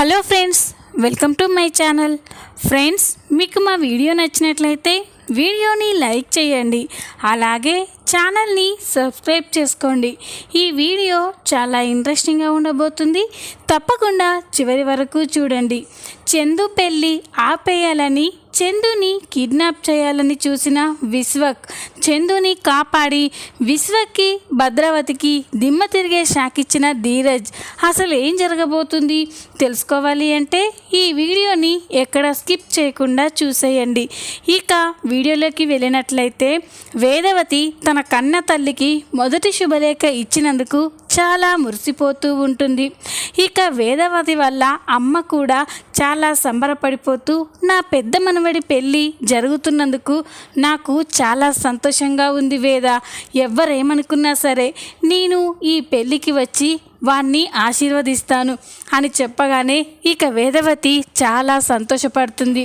Hello friends welcome to my channel. Friends మీకు మా video నచ్చినట్లయితే వీడియోని లైక్ చేయండి. అలాగే ఛానల్ని సబ్స్క్రైబ్ చేసుకోండి. ఈ వీడియో చాలా ఇంట్రెస్టింగ్గా ఉండబోతుంది. తప్పకుండా చివరి వరకు చూడండి. చందు పెళ్ళి ఆపేయాలని చందుని కిడ్నాప్ చేయాలని చూసిన విశ్వక్ చందుని కాపాడి విశ్వక్కి భద్రావతికి దిమ్మ తిరిగే షాకిచ్చిన ధీరజ్ అసలు ఏం జరగబోతుంది? తెలుసుకోవాలి అంటే ఈ వీడియోని ఎక్కడ స్కిప్ చేయకుండా చూసేయండి. ఇక వీడియోలోకి వెళ్ళినట్లయితే వేదవతి తన కన్న తల్లికి మొదటి శుభలేఖ ఇచ్చినందుకు చాలా మురిసిపోతూ ఉంటుంది. ఇక వేదవతి వల్ల అమ్మ కూడా చాలా సంబరపడిపోతూ నా పెద్ద మనవడి పెళ్ళి జరుగుతున్నందుకు నాకు చాలా సంతోషంగా ఉంది వేద. ఎవరేమనుకున్నా సరే నేను ఈ పెళ్ళికి వచ్చి వాణ్ణి ఆశీర్వదిస్తాను అని చెప్పగానే ఇక వేదవతి చాలా సంతోషపడుతుంది.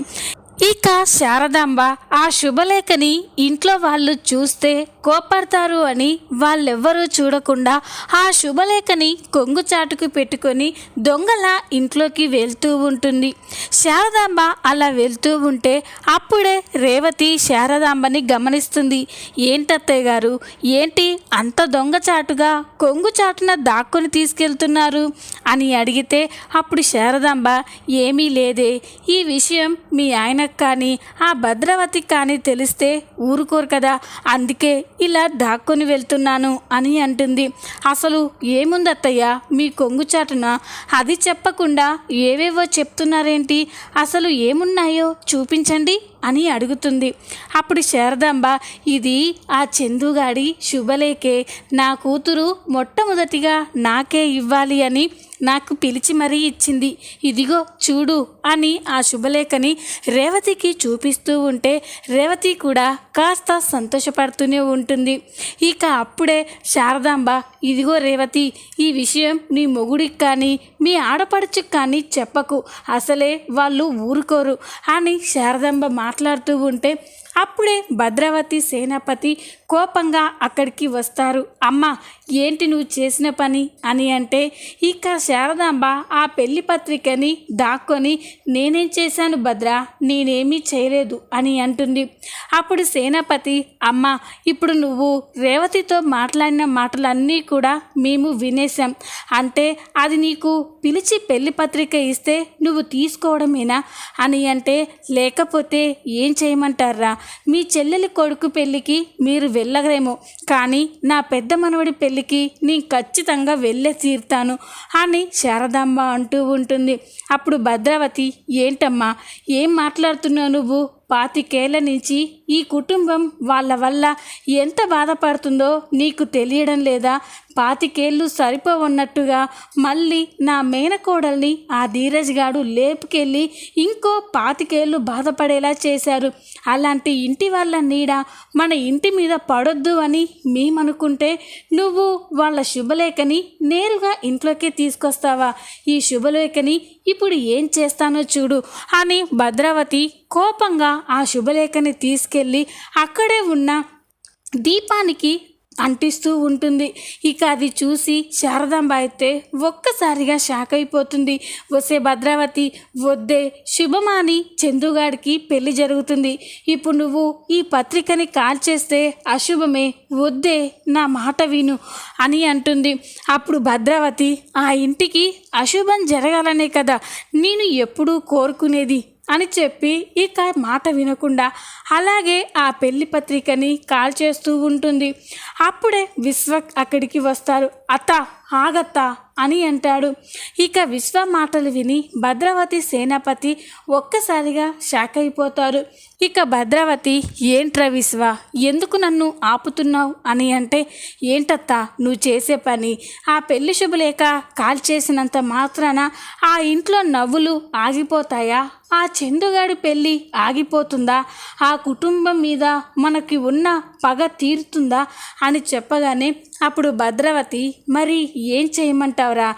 ఇక శారదాంబ ఆ శుభలేఖని ఇంట్లో వాళ్ళు చూస్తే కోపడతారు అని వాళ్ళెవ్వరూ చూడకుండా ఆ శుభలేఖని కొంగు చాటుకు పెట్టుకొని దొంగల ఇంట్లోకి వెళ్తూ ఉంటుంది. శారదాంబ అలా వెళ్తూ ఉంటే అప్పుడే రేవతి శారదాంబని గమనిస్తుంది. ఏంటత్తయ్య గారు ఏంటి అంత దొంగచాటుగా కొంగు చాటున దాక్కుని తీసుకెళ్తున్నారు అని అడిగితే అప్పుడు శారదాంబ ఏమీ లేదే ఈ విషయం మీ ఆయన ఆయనకు కానీ ఆ భద్రవతికి కానీ తెలిస్తే ఊరుకోరు కదా. అందుకే ఇలా దాక్కుని వెళ్తున్నాను అని అంటుంది. అసలు ఏముంది అత్తయ్య మీ కొంగు చాటున అది చెప్పకుండా ఏవేవో చెప్తున్నారేంటి? అసలు ఏమున్నాయో చూపించండి. అని అడుగుతుంది. అప్పుడు శారదాంబ ఇది ఆ చందుగాడి శుభలేఖే. నా కూతురు మొట్టమొదటిగా నాకే ఇవ్వాలి అని నాకు పిలిచి మరీ ఇచ్చింది. ఇదిగో చూడు అని ఆ శుభలేఖని రేవతికి చూపిస్తూ ఉంటే రేవతి కూడా కాస్త సంతోషపడుతూనే ఉంటుంది. ఇక అప్పుడే శారదాంబ ఇదిగో రేవతి ఈ విషయం నీ మొగుడికి కానీ మీ ఆడపడుచుకు కానీ చెప్పకు. అసలే వాళ్ళు ఊరుకోరు అని శారదాంబ మాట్లాడుతూ ఉంటే అప్పుడే భద్రావతి సేనాపతి కోపంగా అక్కడికి వస్తారు. అమ్మ ఏంటి నువ్వు చేసిన పని అని అంటే ఇక శారదాంబ ఆ పెళ్ళి పత్రికని దాక్కొని నేనేం చేశాను భద్ర? నేనేమీ చేయలేదు అని అంటుంది. అప్పుడు సేనాపతి అమ్మ ఇప్పుడు నువ్వు రేవతితో మాట్లాడిన మాటలన్నీ కూడా మేము వినేశాం. అంటే అది నీకు పిలిచి పెళ్ళి పత్రిక ఇస్తే నువ్వు తీసుకోవడమేనా? అని అంటే లేకపోతే ఏం చేయమంటారా మీ చెల్లెలి కొడుకు పెళ్ళికి మీరు వెళ్ళగరేమో. కానీ నా పెద్ద మనవడి పెళ్ళికి నేను ఖచ్చితంగా వెళ్ళే తీరుతాను అని శారదాంబ అంటూ ఉంటుంది. అప్పుడు భద్రావతి ఏంటమ్మా ఏం మాట్లాడుతున్నావు నువ్వు? పాతికేళ్ళ నుంచి ఈ కుటుంబం వాళ్ళ వల్ల ఎంత బాధపడుతుందో నీకు తెలియడం లేదా? పాతికేళ్ళు సరిపోవన్నట్టుగా మళ్ళీ నా మేనకోడల్ని ఆ ధీరజ్ గాడు లేపుకెళ్ళి ఇంకో పాతికేళ్ళు బాధపడేలా చేశారు. అలాంటి ఇంటి వాళ్ళ నీడ మన ఇంటి మీద పడొద్దు అని మేమనుకుంటే నువ్వు వాళ్ళ శుభలేఖని నేరుగా ఇంట్లోకి తీసుకొస్తావా? ఈ శుభలేఖని ఇప్పుడు ఏం చేస్తానో చూడు అని భద్రావతి కోపంగా ఆ శుభలేఖని తీసుకెళ్ళి అక్కడే ఉన్న దీపానికి అంటిస్తూ ఉంటుంది. ఇక అది చూసి శారదాంబ అయితే ఒక్కసారిగా షాక్ అయిపోతుంది. వసే భద్రావతి వద్దే శుభమాని చందుగాడికి పెళ్ళి జరుగుతుంది. ఇప్పుడు నువ్వు ఈ పత్రికని కాల్ చేస్తే అశుభమే వద్దే నా మాట విను అని అంటుంది. అప్పుడు భద్రావతి ఆ ఇంటికి అశుభం జరగాలనే కదా నేను ఎప్పుడూ కోరుకునేది అని చెప్పి ఇక మాట వినకుండా అలాగే ఆ పెళ్ళి పత్రికని కాల్ చేస్తూ ఉంటుంది. అప్పుడే విశ్వ అక్కడికి వస్తారు. అత్త ఆగత్త అని అంటాడు. ఇక విశ్వ మాటలు విని భద్రావతి సేనాపతి ఒక్కసారిగా షాక్ అయిపోతారు. ఇక భద్రావతి ఏంట్రా విశ్వ ఎందుకు నన్ను ఆపుతున్నావు? అని అంటే ఏంటత్తా నువ్వు చేసే పని? ఆ పెళ్ళి శుభలేక కాల్ చేసినంత మాత్రాన ఆ ఇంట్లో నవ్వులు ఆగిపోతాయా? ఆ చందుగాడి పెళ్ళి ఆగిపోతుందా? ఆ కుటుంబం మీద మనకి ఉన్న పగ తీరుతుందా? అని చెప్పగానే అప్పుడు భద్రావతి మరి ఏం చేయమంటావురా?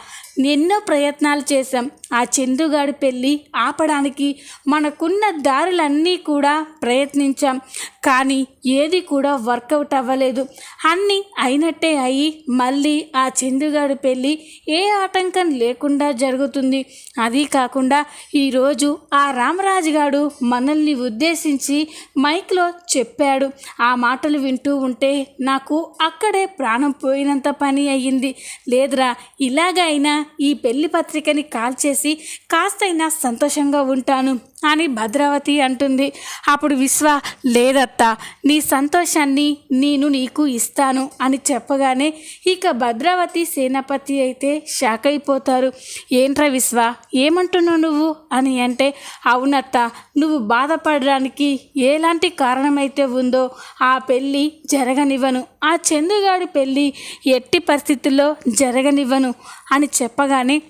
ఎన్నో ప్రయత్నాలు చేశాం. ఆ చందుగాడి పెళ్ళి ఆపడానికి మనకున్న దారులన్నీ కూడా ప్రయత్నించాం. కానీ ఏది కూడా వర్కౌట్ అవ్వలేదు. అన్నీ అయినట్టే అయ్యి మళ్ళీ ఆ చందుగాడు పెళ్ళి ఏ ఆటంకం లేకుండా జరుగుతుంది. అది కాకుండా ఈరోజు ఆ రామరాజు గారు మనల్ని ఉద్దేశించి మైక్లో చెప్పాడు. ఆ మాటలు వింటూ ఉంటే నాకు అక్కడే ప్రాణం పోయినంత పని అయ్యింది. లేదురా ఇలాగైనా ఈ పెళ్ళి పత్రికని కాల్ చేసి కాస్తైనా సంతోషంగా ఉంటాను. అని భద్రావతి అంటుంది. అప్పుడు విశ్వ లేదత్తా నీ సంతోషాన్ని నేను నీకు ఇస్తాను అని చెప్పగానే ఇక భద్రావతి సేనాపతి అయితే షాక్ అయిపోతారు. ఏంట్రా విశ్వ ఏమంటున్నావు నువ్వు? అని అంటే అవునత్త నువ్వు బాధపడడానికి ఎలాంటి కారణమైతే ఉందో ఆ పెళ్ళి జరగనివ్వను. ఆ చందుగాడి పెళ్ళి ఎట్టి పరిస్థితుల్లో జరగనివ్వను అని చెప్పగానే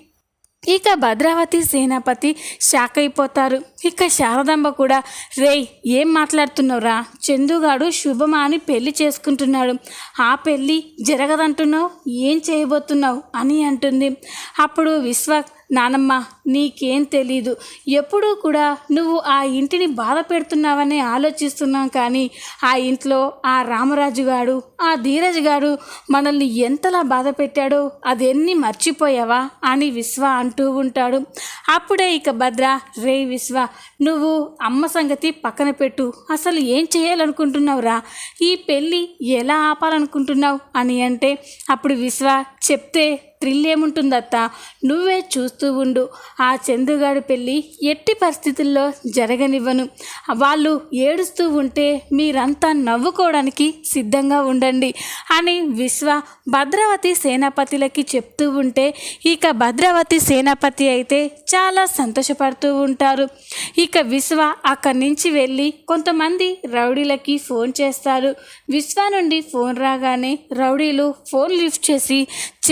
ఇక భద్రావతి సేనాపతి షాక్ అయిపోతారు. ఇక శారదాంబ కూడా రేయ్ ఏం మాట్లాడుతున్నావురా? చందుగాడు శుభమ అని పెళ్ళి చేసుకుంటున్నాడు. ఆ పెళ్ళి జరగదంటున్నావు? ఏం చేయబోతున్నావు? అని అంటుంది. అప్పుడు విశ్వ నానమ్మ నీకేం తెలీదు. ఎప్పుడూ కూడా నువ్వు ఆ ఇంటిని బాధ పెడుతున్నావని ఆలోచిస్తున్నాం కానీ ఆ ఇంట్లో ఆ రామరాజు గారు ఆ ధీరజ్ గారు మనల్ని ఎంతలా బాధ పెట్టాడో అదెన్ని మర్చిపోయావా అని విశ్వ అంటూ ఉంటాడు. అప్పుడే ఇక భద్ర రే విశ్వ నువ్వు అమ్మ సంగతి పక్కన పెట్టు. అసలు ఏం చేయాలనుకుంటున్నావురా? ఈ పెళ్ళి ఎలా ఆపాలనుకుంటున్నావు? అని అంటే అప్పుడు విశ్వ చెప్తే థ్రిల్ ఏముంటుందత్త నువ్వే చూస్తూ ఉండు. ఆ చందుగాడి పెళ్ళి ఎట్టి పరిస్థితుల్లో జరగనివ్వను. వాళ్ళు ఏడుస్తూ ఉంటే మీరంతా నవ్వుకోవడానికి సిద్ధంగా ఉండండి అని విశ్వ భద్రావతి సేనాపతిలకి చెప్తూ ఉంటే ఇక భద్రావతి సేనాపతి అయితే చాలా సంతోషపడుతూ ఉంటారు. ఇక విశ్వ అక్కడి నుంచి వెళ్ళి కొంతమంది రౌడీలకి ఫోన్ చేస్తారు. విశ్వ నుండి ఫోన్ రాగానే రౌడీలు ఫోన్ లిఫ్ట్ చేసి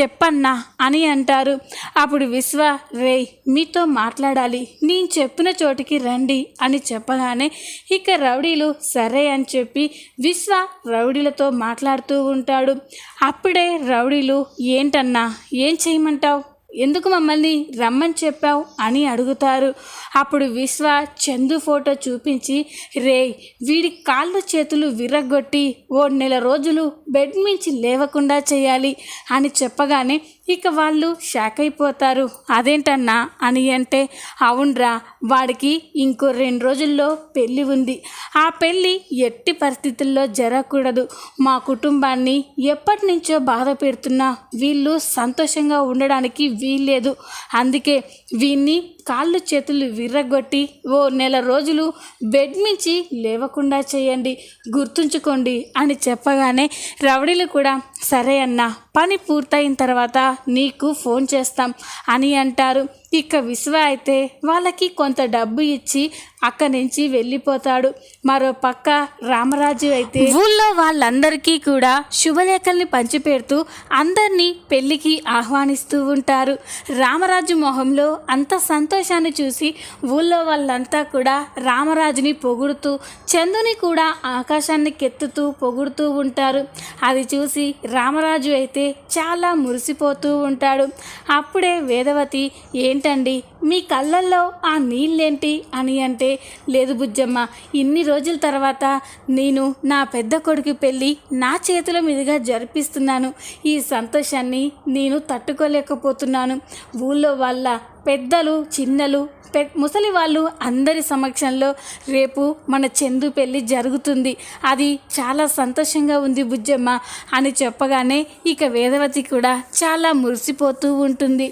చెప్పన్నా అని అంటారు. అప్పుడు విశ్వ రే మీతో మాట్లాడాలి. నేను చెప్పిన చోటికి రండి అని చెప్పగానే ఇక రౌడీలు సరే అని చెప్పి విశ్వ రౌడీలతో మాట్లాడుతూ ఉంటాడు. అప్పుడే రౌడీలు ఏంటన్నా ఏం చేయమంటావు? ఎందుకు మమ్మల్ని రమ్మని చెప్పావు అని అడుగుతారు. అప్పుడు విశ్వ చందు ఫోటో చూపించి రే వీడి కాళ్ళు చేతులు విరగొట్టి ఓ నెల రోజులు బెడ్ మించి లేవకుండా చేయాలి అని చెప్పగానే ఇక వాళ్ళు షాక్ అయిపోతారు. అదేంటన్నా? అని అంటే అవునరా వాడికి ఇంకో రెండు రోజుల్లో పెళ్ళి ఉంది. ఆ పెళ్ళి ఎట్టి పరిస్థితుల్లో జరగకూడదు. మా కుటుంబాన్ని ఎప్పటి నుంచో బాధ పెడుతున్నా. వీళ్ళు సంతోషంగా ఉండడానికి వీల్లేదు. అందుకే వీన్ని కాళ్ళు చేతులు విర్రగొట్టి ఓ నెల రోజులు బెడ్ నుంచి లేవకుండా చేయండి గుర్తుంచుకోండి అని చెప్పగానే రౌడీలు కూడా సరే అన్న పని పూర్తయిన తర్వాత నీకు ఫోన్ చేస్తాం అని అంటారు. ఇక విశ్వ అయితే వాళ్ళకి కొంత డబ్బు ఇచ్చి అక్కడి నుంచి వెళ్ళిపోతాడు. మరో పక్క రామరాజు అయితే ఊళ్ళో వాళ్ళందరికీ కూడా శుభలేఖల్ని పంచిపెడుతూ అందరినీ పెళ్ళికి ఆహ్వానిస్తూ ఉంటారు. రామరాజు మొహంలో అంత సంతోషాన్ని చూసి ఊళ్ళో వాళ్ళంతా కూడా రామరాజుని పొగుడుతూ చందుని కూడా ఆకాశాన్ని కెత్తుతూ పొగుడుతూ ఉంటారు. అది చూసి రామరాజు అయితే చాలా మురిసిపోతూ ఉంటాడు. అప్పుడే వేదవతి ఏ ఏంటండి? మీ కళ్ళల్లో ఆ నీళ్ళేంటి అని అంటే లేదు బుజ్జమ్మ ఇన్ని రోజుల తర్వాత నేను నా పెద్ద కొడుకు పెళ్ళి నా చేతుల మీదుగా జరిపిస్తున్నాను. ఈ సంతోషాన్ని నేను తట్టుకోలేకపోతున్నాను. ఊళ్ళో వాళ్ళ పెద్దలు చిన్నలు పె ముసలి వాళ్ళు అందరి సమక్షంలో రేపు మన చందు పెళ్ళి జరుగుతుంది. అది చాలా సంతోషంగా ఉంది బుజ్జమ్మ అని చెప్పగానే ఇక వేదవతి కూడా చాలా మురిసిపోతూ ఉంటుంది.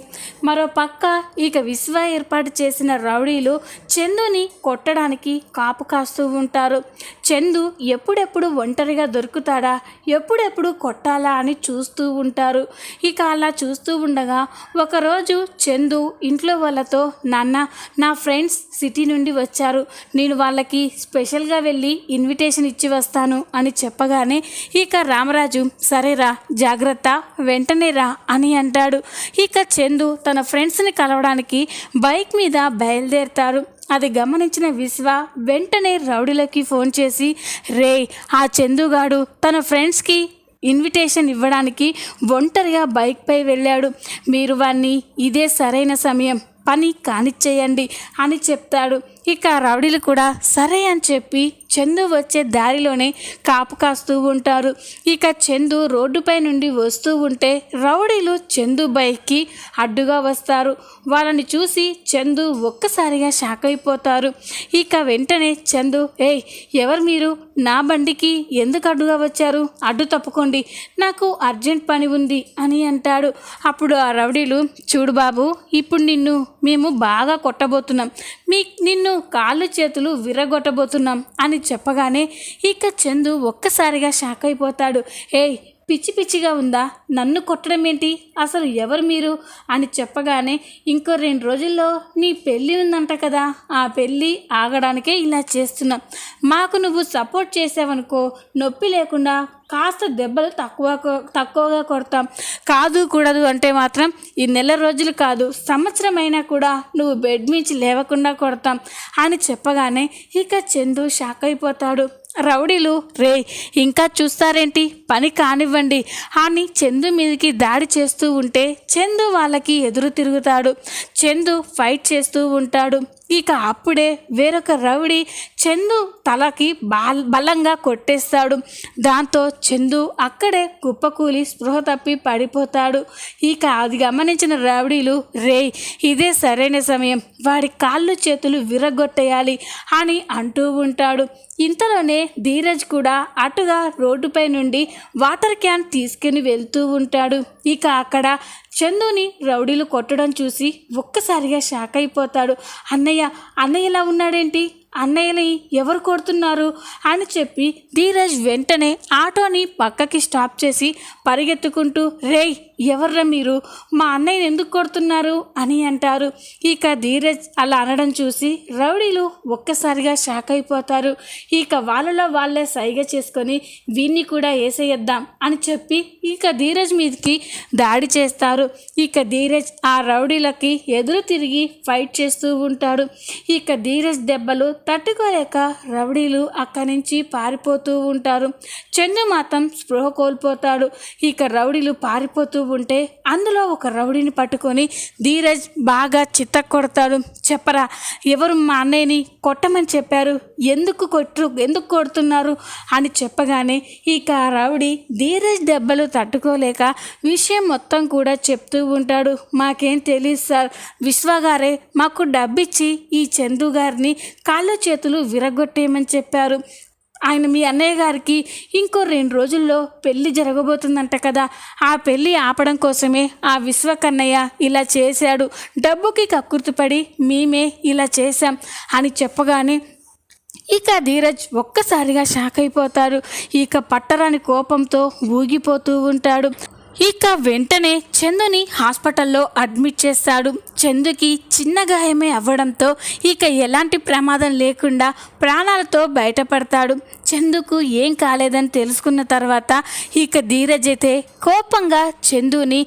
మరో పక్క ఇక విశ్వ ఏర్పాటు చేసిన రౌడీలు చందుని కొట్టడానికి కాపు కాస్తూ ఉంటారు. చందు ఎప్పుడెప్పుడు ఒంటరిగా దొరుకుతాడా ఎప్పుడెప్పుడు కొట్టాలా అని చూస్తూ ఉంటారు. ఇక అలా చూస్తూ ఉండగా ఒకరోజు చందు ఇంట్లో వాళ్ళతో నాన్న నా ఫ్రెండ్స్ సిటీ నుండి వచ్చారు. నేను వాళ్ళకి స్పెషల్గా వెళ్ళి ఇన్విటేషన్ ఇచ్చి వస్తాను అని చెప్పగానే ఇక రామరాజు సరేరా జాగ్రత్త వెంటనే రా అని అంటాడు. ఇక చందు తన ఫ్రెండ్స్ని కలవడానికి బైక్ మీద బయలుదేరుతారు. అది గమనించిన విశ్వ వెంటనే రౌడీలకి ఫోన్ చేసి రే ఆ చందుగాడు తన ఫ్రెండ్స్కి ఇన్విటేషన్ ఇవ్వడానికి ఒంటరిగా బైక్పై వెళ్ళాడు. మీరు వాణ్ణి ఇదే సరైన సమయం పని కానిచ్చేయండి అని చెప్తాడు. ఇక రౌడీలు కూడా సరే అని చెప్పి చందు వచ్చే దారిలోనే కాపు కాస్తూ ఉంటారు. ఇక చందు రోడ్డుపై నుండి వస్తూ ఉంటే రౌడీలు చందు బైక్కి అడ్డుగా వస్తారు. వాళ్ళని చూసి చందు ఒక్కసారిగా షాక్ అయిపోతారు. ఇక వెంటనే చందు ఏయ్ ఎవరు మీరు? నా బండికి ఎందుకు అడ్డుగా వచ్చారు? అడ్డు తప్పుకోండి. నాకు అర్జెంట్ పని ఉంది అని అంటాడు. అప్పుడు ఆ రౌడీలు చూడు బాబు ఇప్పుడు నిన్ను మేము బాగా కొట్టబోతున్నాం. మీ నిన్ను కాళ్ళు చేతులు విరగొట్టబోతున్నాం అని చెప్పగానే ఇక చందు ఒక్కసారిగా షాక్ అయిపోతాడు. ఏయ్ పిచ్చి పిచ్చిగా ఉందా? నన్ను కొట్టడం ఏంటి అసలు ఎవరు మీరు? అని చెప్పగానే ఇంకో రెండు రోజుల్లో నీ పెళ్ళి ఉందంట కదా. ఆ పెళ్ళి ఆగడానికే ఇలా చేస్తున్నాం. మాకు నువ్వు సపోర్ట్ చేసావనుకో నొప్పి లేకుండా కాస్త దెబ్బలు తక్కువ తక్కువగా కొడతాం. కాదు కూడదు అంటే మాత్రం ఈ నెల రోజులు కాదు సంవత్సరం అయినా కూడా నువ్వు బెడ్ మించి లేవకుండా కొడతాం. అని చెప్పగానే ఇక చందు షాక్ అయిపోతాడు. రౌడీలు రే ఇంకా చూస్తారేంటి? పని కానివ్వండి అని చందు మీదకి దాడి చేస్తూ ఉంటే చందు వాళ్ళకి ఎదురు తిరుగుతాడు. చందు ఫైట్ చేస్తూ ఉంటాడు. ఇక అప్పుడే వేరొక రౌడీ చందు తలకి బాల్ బలంగా కొట్టేస్తాడు. దాంతో చందు అక్కడే కుప్పకూలి స్పృహ తప్పి పడిపోతాడు. ఇక అది గమనించిన రౌడీలు రే ఇదే సరైన సమయం. వాడి కాళ్ళు చేతులు విరగొట్టేయాలి అని అంటూ ఉంటాడు. ఇంతలోనే ధీరజ్ కూడా అటుగా రోడ్డుపై నుండి వాటర్ క్యాన్ తీసుకుని వెళ్తూ ఉంటాడు. ఇక అక్కడ చందుని రౌడీలు కొట్టడం చూసి ఒక్కసారిగా షాక్ అయిపోతాడు. అన్నయ్య అన్నయ్య ఇలా ఉన్నాడేంటి? అన్నయ్యని ఎవరు కొడుతున్నారు అని చెప్పి ధీరజ్ వెంటనే ఆటోని పక్కకి స్టాప్ చేసి పరిగెత్తుకుంటూ రేయ్ ఎవర్రా మీరు? మా అన్నయ్యని ఎందుకు కొడుతున్నారు? అని అంటారు. ఇక ధీరజ్ అలా అనడం చూసి రౌడీలు ఒక్కసారిగా షాక్ అయిపోతారు. ఇక వాళ్ళలో వాళ్ళే సైగ చేసుకొని వీన్ని కూడా వేసేయద్దాం అని చెప్పి ఇక ధీరజ్ మీదకి దాడి చేస్తారు. ఇక ధీరజ్ ఆ రౌడీలకి ఎదురు తిరిగి ఫైట్ చేస్తూ ఉంటాడు. ఇక ధీరజ్ దెబ్బలు తట్టుకోలేక రౌడీలు అక్కడి నుంచి పారిపోతూ ఉంటారు. చందు మాత్రం స్పృహ కోల్పోతాడు. ఇక రౌడీలు పారిపోతూ ఉంటే అందులో ఒక రౌడీని పట్టుకొని ధీరజ్ బాగా చిత్త కొడతాడు చెప్పరా ఎవరు మా అన్నయ్యని కొట్టమని చెప్పారు? ఎందుకు కొట్టు ఎందుకు కొడుతున్నారు అని చెప్పగానే ఇక ఆ రౌడీ ధీరజ్ దెబ్బలు తట్టుకోలేక విషయం మొత్తం కూడా చెప్తూ ఉంటాడు. మాకేం తెలియదు సార్. విశ్వగారే మాకు డబ్బిచ్చి ఈ చందు గారిని కాళ్ళు చేతులు విరగొట్టేయమని చెప్పారు. ఆయన మీ అన్నయ్య గారికి ఇంకో రెండు రోజుల్లో పెళ్ళి జరగబోతుందంట కదా. ఆ పెళ్ళి ఆపడం కోసమే ఆ విశ్వకన్నయ్య ఇలా చేశాడు. డబ్బుకి కక్కుర్తిపడి మేమే ఇలా చేశాం అని చెప్పగానే ఇక ధీరజ్ ఒక్కసారిగా షాక్ అయిపోతాడు. ఇక పట్టరాని కోపంతో ఊగిపోతూ ఉంటాడు. ఇక వెంటనే చందుని హాస్పిటల్లో అడ్మిట్ చేస్తాడు. చందుకి చిన్న గాయమే అవ్వడంతో ఇక ఎలాంటి ప్రమాదం లేకుండా ప్రాణాలతో బయటపడతాడు. చందుకు ఏం కాలేదని తెలుసుకున్న తర్వాత ఇక ధీరజ్ అయితే కోపంగా చందుని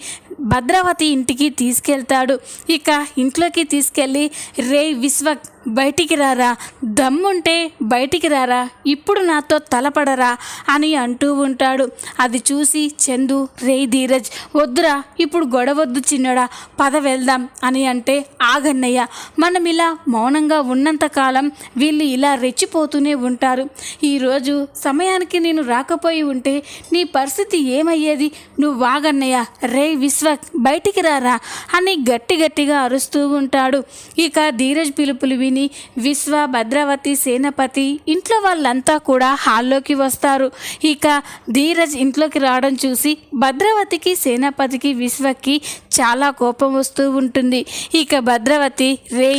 భద్రావతి ఇంటికి తీసుకెళ్తాడు. ఇక ఇంట్లోకి తీసుకెళ్ళి రే విశ్వ బయటికి రారా? దమ్ముంటే బయటికి రారా? ఇప్పుడు నాతో తలపడరా? అని అంటూ ఉంటాడు. అది చూసి చందు రే ధీరజ్ వద్దురా ఇప్పుడు గొడవద్దు చిన్నడా పద వెళ్దాం అని అంటే ఆగన్నయ్య. మనం ఇలా మౌనంగా ఉన్నంతకాలం వీళ్ళు ఇలా రెచ్చిపోతూనే ఉంటారు. ఈరోజు సమయానికి నేను రాకపోయి ఉంటే నీ పరిస్థితి ఏమయ్యేది? నువ్వు వాగన్నయ్య రే విశ్వ బయటికి రారా? అని గట్టి గట్టిగా అరుస్తూ ఉంటాడు. ఇక ధీరజ్ పిలుపులు విని విశ్వ భద్రావతి సేనపతి ఇంట్లో వాళ్ళంతా కూడా హాల్లోకి వస్తారు. ఇక ధీరజ్ ఇంట్లోకి రావడం చూసి భద్రవతికి సేనాపతికి విశ్వకి చాలా కోపం వస్తూ ఉంటుంది. ఇక భద్రవతి రే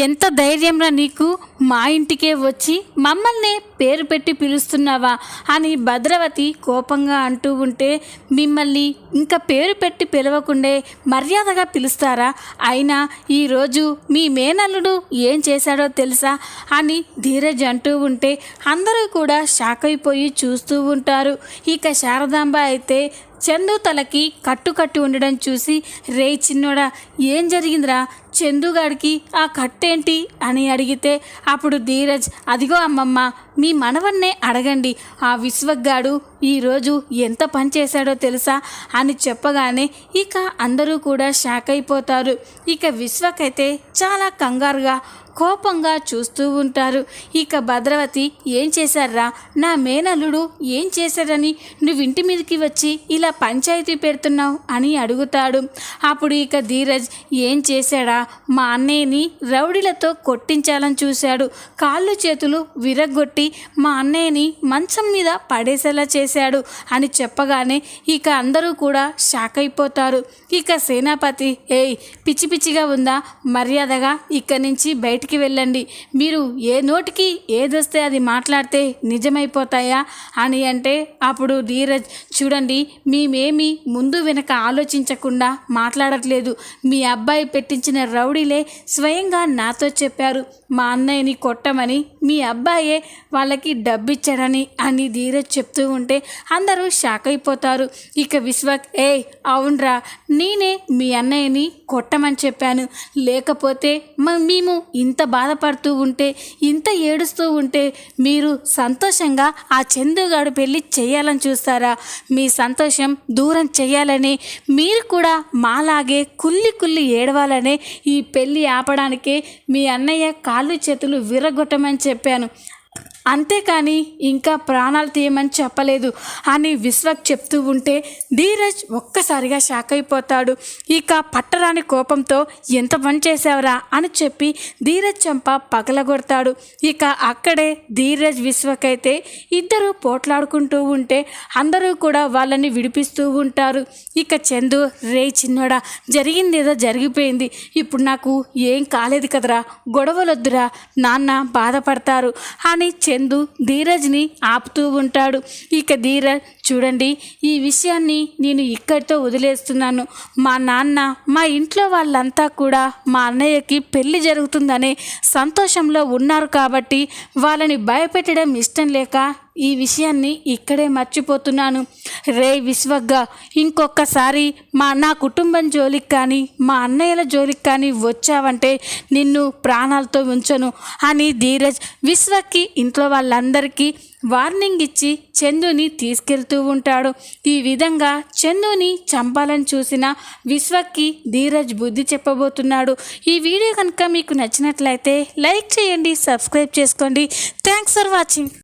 ఎంత ధైర్యంరా నీకు? మా ఇంటికే వచ్చి మమ్మల్ని పేరు పెట్టి పిలుస్తున్నావా? అని భద్రవతి కోపంగా అంటూ ఉంటే మిమ్మల్ని ఇంకా పేరు పెట్టి పిలవకుండే మర్యాదగా పిలుస్తారా? అయినా ఈరోజు మీ మేనల్లుడు ఏం చేశాడో తెలుసా? అని ధీరజ్ అంటూ ఉంటే అందరూ కూడా షాక్ అయిపోయి చూస్తూ ఉంటారు. ఇక శారదాంబ అయితే చందు తలకి కట్టు కట్టి ఉండడం చూసి రే చిన్నోడా ఏం జరిగిందిరా? చందుగాడికి ఆ కట్టేంటి అని అడిగితే అప్పుడు ధీరజ్ అదిగో అమ్మమ్మ మీ మనవన్నే అడగండి. ఆ విశ్వగాడు ఈరోజు ఎంత పని చేశాడో తెలుసా? అని చెప్పగానే ఇక అందరూ కూడా షాక్ అయిపోతారు. ఇక విశ్వకైతే చాలా కంగారుగా కోపంగా చూస్తూ ఉంటారు. ఇక భద్రవతి ఏం చేశారా నా మేనల్లుడు ఏం చేశాడని నువ్వు ఇంటి మీదకి వచ్చి ఇలా పంచాయతీ పెడుతున్నావు? అని అడుగుతాడు. అప్పుడు ఇక ధీరజ్ ఏం చేశాడా? మా అన్నయ్యని రౌడీలతో కొట్టించాలని చూశాడు. కాళ్ళు చేతులు విరగ్గొట్టి మా అన్నయ్యని మంచం మీద పడేసేలా చేశాడు అని చెప్పగానే ఇక అందరూ కూడా షాక్ అయిపోతారు. ఇక సేనాపతి ఏయ్ పిచ్చి పిచ్చిగా ఉందా? మర్యాదగా ఇక్కడి నుంచి బయటికి వెళ్ళండి. మీరు ఏ నోటికి ఏదొస్తే అది మాట్లాడితే నిజమైపోతాయా? అని అంటే అప్పుడు ధీరజ్ చూడండి మేమేమి ముందు వెనక ఆలోచించకుండా మాట్లాడట్లేదు. మీ అబ్బాయి పెట్టించిన రౌడీలే స్వయంగా నాతో చెప్పారు. మా అన్నయ్యని కొట్టమని మీ అబ్బాయే వాళ్ళకి డబ్బిచ్చాడని అని ధీరజ్ చెప్తూ ఉంటే అందరూ షాక్ అయిపోతారు. ఇక విశ్వక్ ఏ అవునరా నేనే మీ అన్నయ్యని కొట్టమని చెప్పాను. లేకపోతే మ- మేము ఇంత బాధపడుతూ ఉంటే ఇంత ఏడుస్తూ ఉంటే మీరు సంతోషంగా ఆ చందుగాడు పెళ్ళి చేయాలని చూస్తారా? మీ సంతోషం దూరం చేయాలని మీరు కూడా మాలాగే కుల్లి కుల్లి ఏడవాలనే ఈ పెళ్ళి ఆపడానికే మీ అన్నయ్య కాళ్ళు చేతులు విరగొట్టమని చెప్పాను. అంతేకాని ఇంకా ప్రాణాలు తీయమని చెప్పలేదు అని విశ్వక్ చెప్తూ ఉంటే ధీరజ్ ఒక్కసారిగా షాక్ అయిపోతాడు. ఇక పట్టరాని కోపంతో ఎంత పని చేసావరా అని చెప్పి ధీరజ్ చెంప పగలగొడతాడు. ఇక అక్కడే ధీరజ్ విశ్వక్ అయితే ఇద్దరు పోట్లాడుకుంటూ ఉంటే అందరూ కూడా వాళ్ళని విడిపిస్తూ ఉంటారు. ఇక చందు రే చిన్నోడా జరిగింది ఏదో జరిగిపోయింది. ఇప్పుడు నాకు ఏం కాలేదు కదరా గొడవలొద్దురా నాన్న బాధపడతారు అని చె చందు ధీరజ్ని ఆపుతూ ఉంటాడు. ఇక ధీరజ్ చూడండి ఈ విషయాన్ని నేను ఇక్కడితో వదిలేస్తున్నాను. మా నాన్న మా ఇంట్లో వాళ్ళంతా కూడా మా అన్నయ్యకి పెళ్ళి జరుగుతుందనే సంతోషంలో ఉన్నారు కాబట్టి వాళ్ళని భయపెట్టడం ఇష్టం లేక ఈ విషయాన్ని ఇక్కడే మర్చిపోతున్నాను. రే విశ్వగ్గా ఇంకొకసారి మా నా కుటుంబం జోలికి కానీ మా అన్నయ్యల జోలికి కానీ వచ్చావంటే నిన్ను ప్రాణాలతో ఉంచను. అని ధీరజ్ విశ్వకి ఇంట్లో వాళ్ళందరికీ వార్నింగ్ ఇచ్చి చందుని తీసుకెళ్తూ ఉంటాడు. ఈ విధంగా చందుని చంపాలని చూసిన విశ్వక్కి ధీరజ్ బుద్ధి చెప్పబోతున్నాడు. ఈ వీడియో కనుక మీకు నచ్చినట్లయితే లైక్ చేయండి సబ్స్క్రైబ్ చేసుకోండి. Thanks for watching.